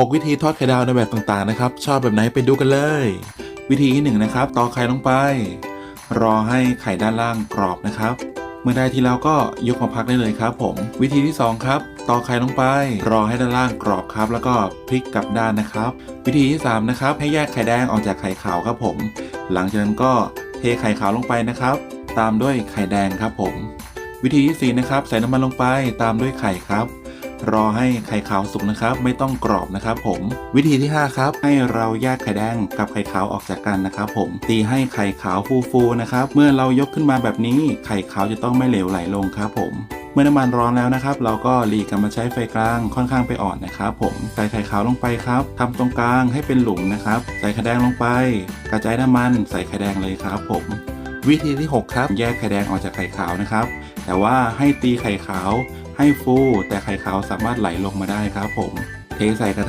6 วิธีทอดไข่ดาวในแบบต่างๆนะครับ ชอบแบบไหนไปดูกันเลย วิธีที่หนึ่งนะครับตอกไข่ลงไป รอให้ไข่ด้านล่างกรอบนะครับ เมื่อได้ที่แล้วก็ยกมาพักได้เลยครับ ผม วิธีที่สองครับตอกไข่ลงไป รอให้ด้านล่างกรอบครับ แล้วก็พลิกกลับด้านนะครับ วิธีที่สามนะครับให้แยกไข่แดงออกจากไข่ขาวครับผม หลังจากนั้นก็เทไข่ขาวลงไปนะครับ ตามด้วยไข่แดงครับผม วิธีที่สี่นะครับใส่น้ำมันลงไปตามด้วยไข่ครับ รอให้ไข่ขาวสุกนะครับ ไม่ต้องกรอบนะครับ ผม วิธีที่ 5 ครับ ให้เราแยกไข่แดงกับไข่ขาวออกจากกันนะครับ ผม ตีให้ไข่ขาวฟูๆนะครับ เมื่อเรายกขึ้นมาแบบนี้ ไข่ขาวจะต้องไม่เหลวไหลลงครับผมเมื่อน้ำมันร้อนแล้วนะครับ เราก็หลีกกลับมาใช้ไฟกลางค่อนข้างไปอ่อนนะครับผมใส่ไข่ขาวลงไปครับทำตรงกลางให้เป็นหลุมนะครับ ใส่ไข่แดงลงไป กระจายน้ำมันใส่ไข่แดงเลยครับ ผม วิธีที่ 6 ครับ แยกไข่แดงออกจากไข่ขาวนะครับ แต่ว่าให้ตีไข่ขาว ให้ฟู แต่ไข่ขาวสามารถไหลลงมาได้ครับผม เทใส่กระ